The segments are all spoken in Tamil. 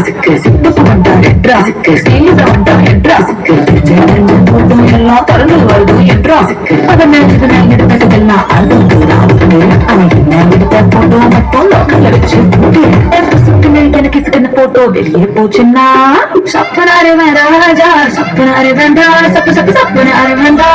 வந்தா எட்ராசுக்கு சித்தப்பு வந்தா எட்ராசுக்கு ஸ்நேகித வந்தா எட்ராசுக்கு போட்டும் எல்லாம் திறந்து வருது எட்ராசுக்கு அதன் இதுல எடுத்ததெல்லாம் அதுக்கு ராவுக்கு அவன் என்ன எடுத்த போட்டோ மட்டும் லோக்கல்ல வச்சு போட்டு சுட்டுன்னு எனக்கு சிக்கன போட்டோ வெளியே போச்சுன்னா சப்பனாரு ராஜா சப்பனாரு வேண்டா சப்பு சப்பு சப்பனாரு வேண்டா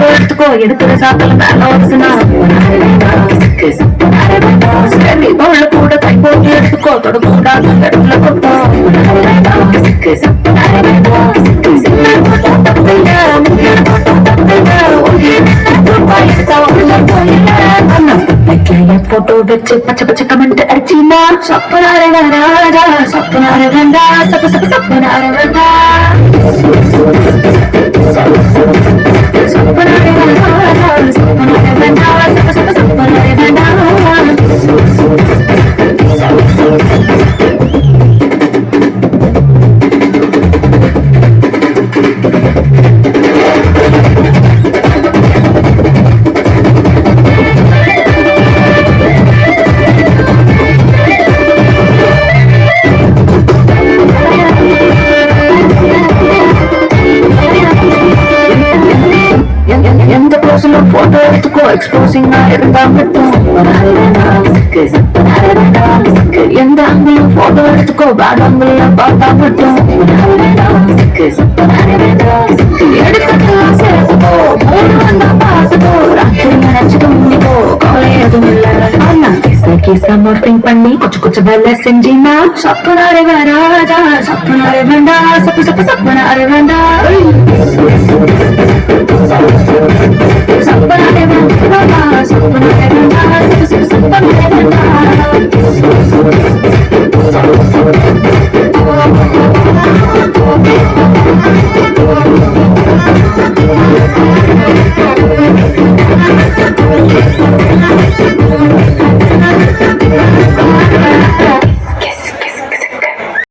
போட்டோ எடுத்துக்கோ எடுக்கிற சாப்பிடல உள்ள கூட கை போட்டு எடுத்துக்கோ தொட இடத்துல கொட்டோ போட்டோ வச்சு பச்சை பச்சை கமெண்ட் அடிச்சுமா சப்பனார ராஜா சப்பனார வேண்டா சப்ப சப்ப சப்பனார வேண்டா எந்த போஸ்டிலும் போட்டோ எடுத்துக்கோ எக்ஸ்போசிங்கா இருந்தா மட்டும் எந்த ஆங்கிலும் போட்டோ எடுத்துக்கோ பேட் ஆங்கிள் பார்த்தா மட்டும் எடுத்துக்கலாம் சேர்த்துக்கோ மூணு வந்தா பார்த்துக்கோ ராத்திரி நினைச்சு தூங்கிக்கோ கவலை எதுவும் இல்ல ஆனா கிச கிச மோர்பிங் பண்ணி கொச்சு கொச்சு வேலை செஞ்சினா சப்பனாரே ராஜா சப்பனாரே வேண்டா சப்பு சப்பு சப்பனாரே வேண்டா